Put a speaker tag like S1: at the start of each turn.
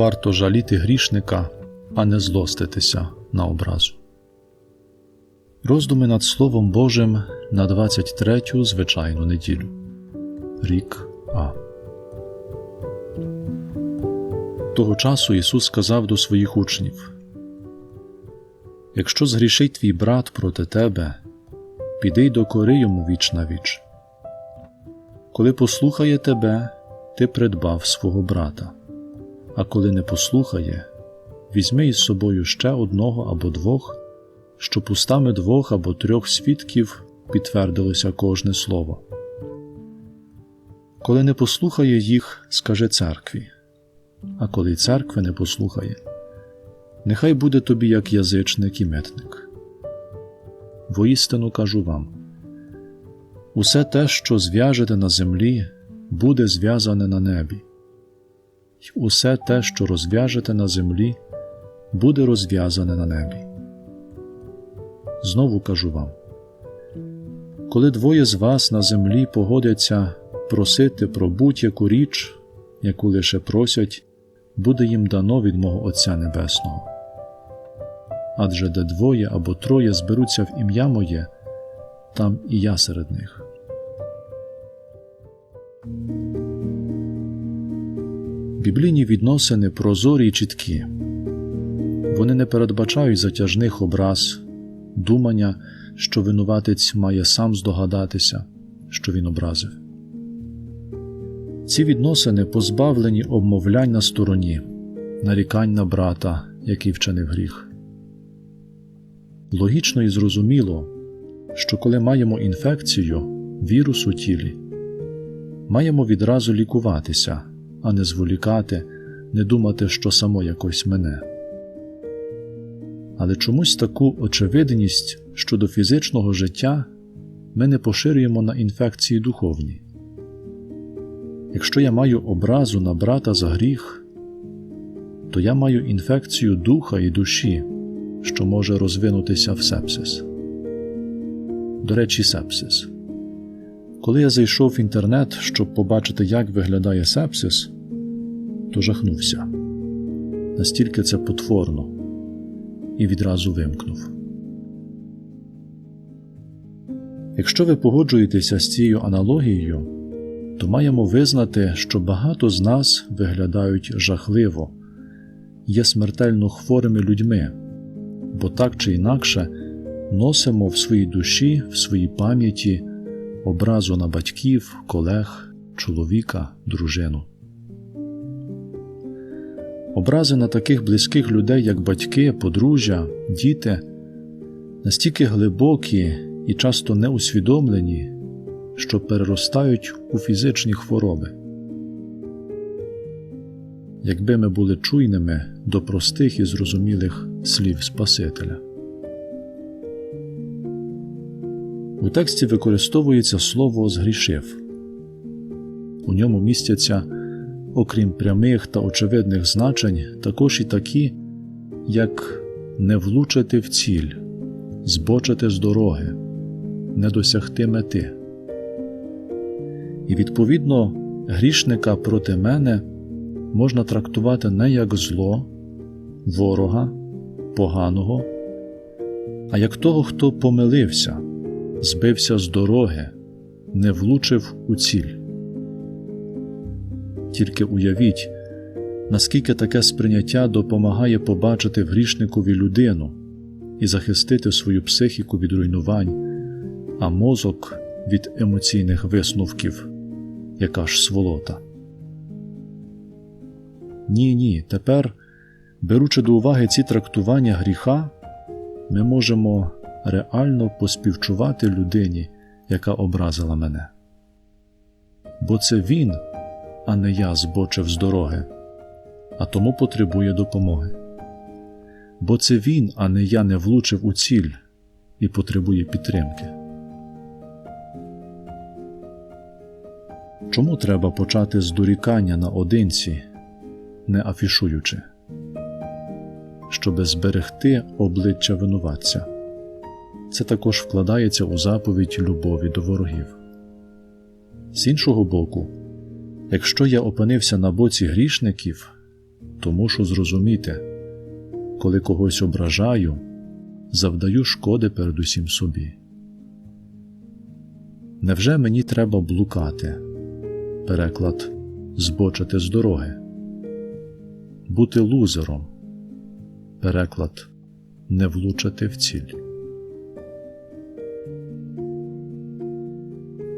S1: варто жаліти грішника, а не злоститися на образу. Роздуми над Словом Божим на 23-ю звичайну неділю. Рік А. Того часу Ісус сказав до своїх учнів: Якщо згрішить твій брат проти тебе, піди й докори йому віч на віч. Коли послухає тебе, ти придбав свого брата, а коли не послухає, візьми із собою ще одного або двох, щоб устами двох або трьох свідків підтвердилося кожне слово. Коли не послухає їх, скажи церкві, а коли церкви не послухає, нехай буде тобі як язичник і метник. Воістину кажу вам усе те, що зв'яжете на землі, буде зв'язане на небі, усе те, що розв'яжете на землі, буде розв'язане на небі. Знову кажу вам коли двоє з вас на землі погодяться просити про будь-яку річ, яку лише просять, буде їм дано від мого Отця Небесного. Адже де двоє або троє зберуться в ім'я моє, там і я серед них. Біблійні відносини прозорі й чіткі. Вони не передбачають затяжних образ, думання, що винуватець має сам здогадатися, що він образив. Ці відносини позбавлені обмовлянь на стороні, нарікань на брата, який вчинив гріх. Логічно і зрозуміло, що коли маємо інфекцію, вірус у тілі, маємо відразу лікуватися, а не зволікати, не думати, що само якось мене. Але чомусь таку очевидність щодо фізичного життя ми не поширюємо на інфекції духовні. Якщо я маю образу на брата за гріх, то я маю інфекцію духа і душі, що може розвинутися в сепсис. До речі, сепсис. Коли я зайшов в інтернет, щоб побачити, як виглядає сепсис, то жахнувся. Настільки це потворно і відразу вимкнув. Якщо ви погоджуєтеся з цією аналогією, то маємо визнати, що багато з нас виглядають жахливо, є смертельно хворими людьми, бо так чи інакше носимо в своїй душі, в своїй пам'яті образу на батьків, колег, чоловіка, дружину. Образи на таких близьких людей, як батьки, подружжя, діти, настільки глибокі і часто неусвідомлені, що переростають у фізичні хвороби. Якби ми були чуйними до простих і зрозумілих слів Спасителя. У тексті використовується слово згрішив. У ньому містяться, окрім прямих та очевидних значень, також і такі, як не влучити в ціль, збочити з дороги, не досягти мети. І, відповідно, грішника проти мене можна трактувати не як зло, ворога, поганого, а як того, хто помилився, збився з дороги, не влучив у ціль. Тільки уявіть, наскільки таке сприйняття допомагає побачити грішникові людину і захистити свою психіку від руйнувань, а мозок від емоційних висновків, яка ж сволота. Ні, ні, тепер, беручи до уваги ці трактування гріха, ми можемо реально поспівчувати людині, яка образила мене. Бо це він, а не я збочив з дороги, а тому потребує допомоги. Бо це він, а не я не влучив у ціль і потребує підтримки. Чому треба почати з дорікання наодинці, не афішуючи, щоби зберегти обличчя винуватця? Це також вкладається у заповідь любові до ворогів. З іншого боку, якщо я опинився на боці грішників, то мушу зрозуміти, коли когось ображаю, завдаю шкоди передусім собі. Невже мені треба блукати? Переклад збочити з дороги, бути лузером, переклад не влучити в ціль.